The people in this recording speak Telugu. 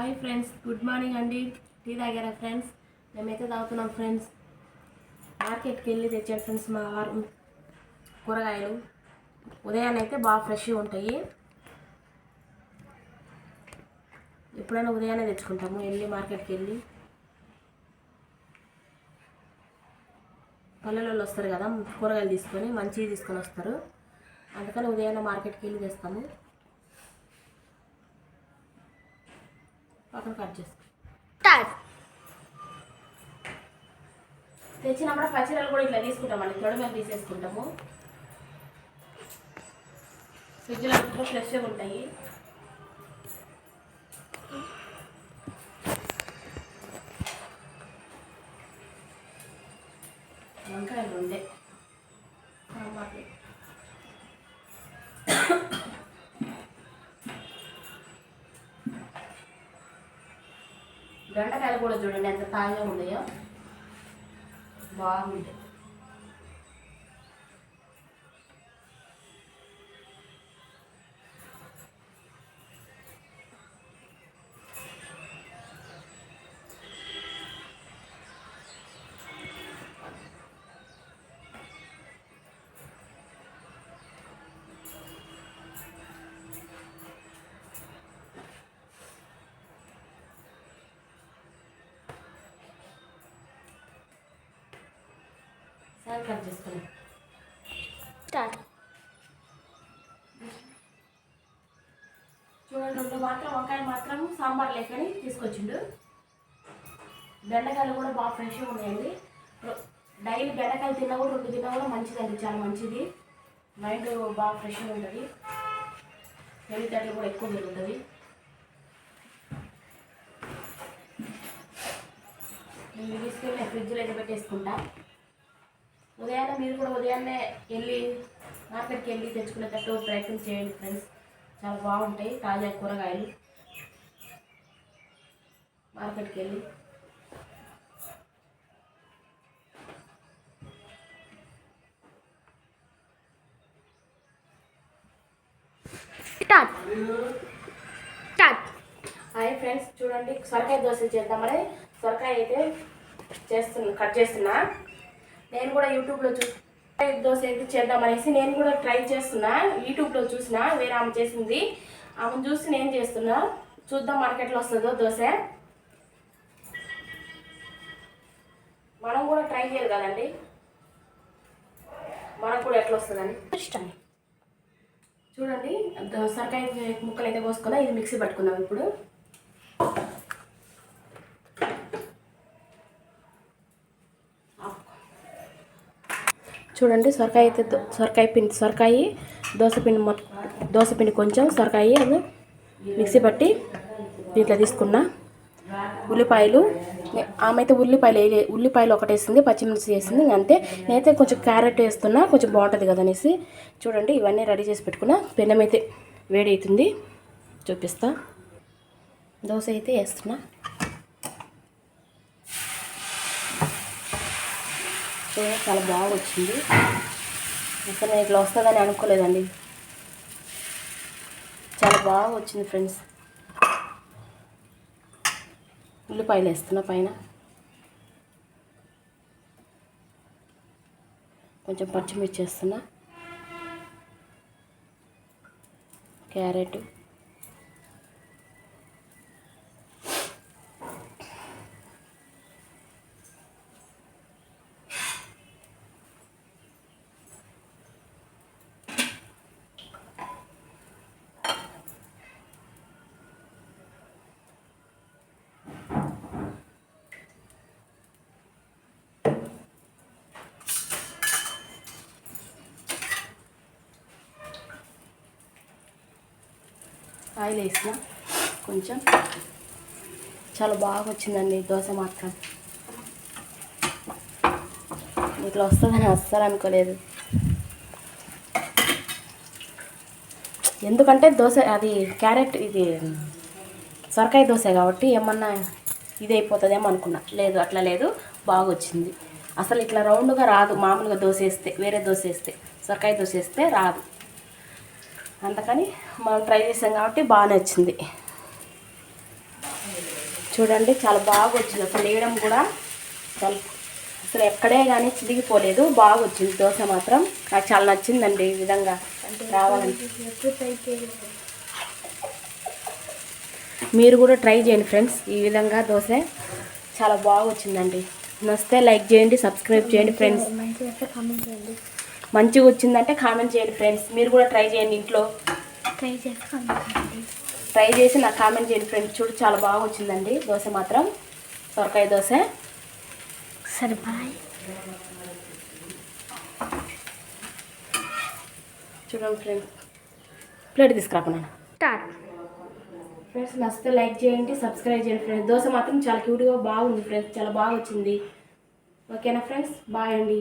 హాయ్ ఫ్రెండ్స్ గుడ్ మార్నింగ్ అండి. టీ తాగారా ఫ్రెండ్స్? మేమైతే తాగుతున్నాం ఫ్రెండ్స్. మార్కెట్కి వెళ్ళి తెచ్చాడు ఫ్రెండ్స్ మా వారు కూరగాయలు. ఉదయాన్నే అయితే బాగా ఫ్రెష్గా ఉంటాయి. ఎప్పుడైనా ఉదయాన్నే తెచ్చుకుంటాము వెళ్ళి మార్కెట్కి వెళ్ళి. పల్లెలలో వస్తారు కదా కూరగాయలు తీసుకొని మంచివి తీసుకొని వస్తారు. అందుకని ఉదయాన్నే మార్కెట్కి వెళ్ళి తెస్తాము. పక్కన కట్ చేసుకో. తెచ్చినప్పుడు పచ్చిరలు కూడా ఇట్లా తీసుకుంటామండి తొడమలు తీసేసుకుంటాము. ఫ్రిడ్జ్లో ఫ్రెష్గా ఉంటాయి. బెండకాయలు కూడా చూడండి ఎంత తాజా ఉన్నాయో. బాగుంది. సరే కట్ చేసుకుని స్టార్ట్. చూడండి రెండు మాత్రం వంకాయ మాత్రం సాంబార్ లేకని తీసుకొచ్చిండు. బెండకాయలు కూడా బాగా ఫ్రెష్గా ఉన్నాయండి. డైలీ బెండకాయలు తిన్నా కూడా రెండు తిన్నా కూడా మంచిదండి చాలా మంచిది. మైండ్ బాగా ఫ్రెష్గా ఉంటుంది. తెలివితేటలు కూడా ఎక్కువ పెరుగుతుంది. ఇవి తీసుకెళ్ళి ఫ్రిడ్జ్లో అయితే పెట్టేసుకుంటా. ఉదయాన్నే మీరు కూడా ఉదయాన్నే వెళ్ళి మార్కెట్కి వెళ్ళి తెచ్చుకునేటట్టు ప్రయత్నం చేయండి ఫ్రెండ్స్. చాలా బాగుంటాయి తాజా కూరగాయలు. మార్కెట్కి వెళ్ళి. హాయ్ ఫ్రెండ్స్ చూడండి. సొరకాయ దోశలు చేద్దామని సొరకాయ అయితే చేస్తున్నా కట్ చేస్తున్నా. నేను కూడా యూట్యూబ్లో చూ దోశ అయితే చేద్దామనేసి నేను కూడా ట్రై చేస్తున్నా. యూట్యూబ్లో చూసిన వేరే ఆమె చేసింది. ఆమెను చూసి నేను చేస్తున్నా. చూద్దాం మార్కెట్లో వస్తుందో దోశ. మనం కూడా ట్రై చేయాలి కదండి. మనకు కూడా ఎట్లా వస్తుందని. స్టార్ట్ చూడండి సొరకాయ ముక్కలు అయితే కోసుకున్నా ఇది మిక్సీ పట్టుకుందాం ఇప్పుడు. చూడండి సొరకాయ అయితే సొరకాయ పిండి సొరకాయ దోసపిండి మొ దోసపిండి కొంచెం సొరకాయ అది మిక్సీ పట్టి దీంట్లో తీసుకున్నా. ఉల్లిపాయలు ఆమె అయితే ఉల్లిపాయలు వేయలే ఉల్లిపాయలు ఒకటి వేసింది పచ్చిమిర్చి వేసింది అంతే. నేనైతే కొంచెం క్యారెట్ వేస్తున్నా కొంచెం బాగుంటుంది కదా అనేసి. చూడండి ఇవన్నీ రెడీ చేసి పెట్టుకున్నా. పెనం అయితే వేడి అవుతుంది చూపిస్తా. దోశ అయితే వేస్తున్నా. చూడండి చాలా బాగా వచ్చింది అసలు నేను ఇట్లా వస్తుందని అనుకోలేదండి. చాలా బాగా వచ్చింది ఫ్రెండ్స్. ఉల్లిపాయలు వేస్తున్నా పైన. కొంచెం పచ్చిమిర్చి వేస్తున్నా. క్యారెట్. ఆయిల్ వేసిన. కొంచెం. చాలా బాగా వచ్చిందండి దోశ మాత్రం. ఇట్లా వస్తుందని అస్సలు అనుకోలేదు. ఎందుకంటే దోశ అది క్యారెట్ ఇది సొరకాయ దోశ కాబట్టి ఏమన్నా ఇది అయిపోతుందేమో అనుకున్నా. లేదు అట్లా లేదు. బాగా వచ్చింది. అసలు ఇట్లా రౌండ్గా రాదు. మామూలుగా దోశ వేస్తే వేరే దోశ వేస్తే సొరకాయ దోశ వేస్తే రాదు. అందుకని మనం ట్రై చేసాం కాబట్టి బాగానే వచ్చింది చూడండి చాలా బాగా వచ్చింది. అసలు వేయడం కూడా అసలు అసలు ఎక్కడే కానీ చిరిగిపోలేదు. బాగా వచ్చింది దోశ మాత్రం. నాకు చాలా నచ్చిందండి ఈ విధంగా రావాలంటే మీరు కూడా ట్రై చేయండి ఫ్రెండ్స్. ఈ విధంగా దోశ చాలా బాగా వచ్చిందండి. నచ్చితే లైక్ చేయండి సబ్స్క్రైబ్ చేయండి ఫ్రెండ్స్. మంచిగా కామెంట్ చేయండి. మంచిగా వచ్చిందంటే కామెంట్ చేయండి ఫ్రెండ్స్ మీరు కూడా ట్రై చేయండి ఇంట్లో. ట్రై చేసి ట్రై చేసి నాకు కామెంట్ చేయండి ఫ్రెండ్స్ చూడు చాలా బాగా వచ్చిందండి. దోశ మాత్రం. సొరకాయ దోశ. సరే బాయ్ చూడండి ఫ్రెండ్స్ ప్లేట్ తీసుకురాపన్నాను స్టార్ట్ ఫ్రెండ్స్ నచ్చితే లైక్ చేయండి సబ్స్క్రైబ్ చేయండి ఫ్రెండ్స్ దోశ మాత్రం చాలా క్యూట్గా బాగుంది ఫ్రెండ్స్ చాలా బాగా వచ్చింది. ఓకేనా ఫ్రెండ్స్ బాయ్ అండి.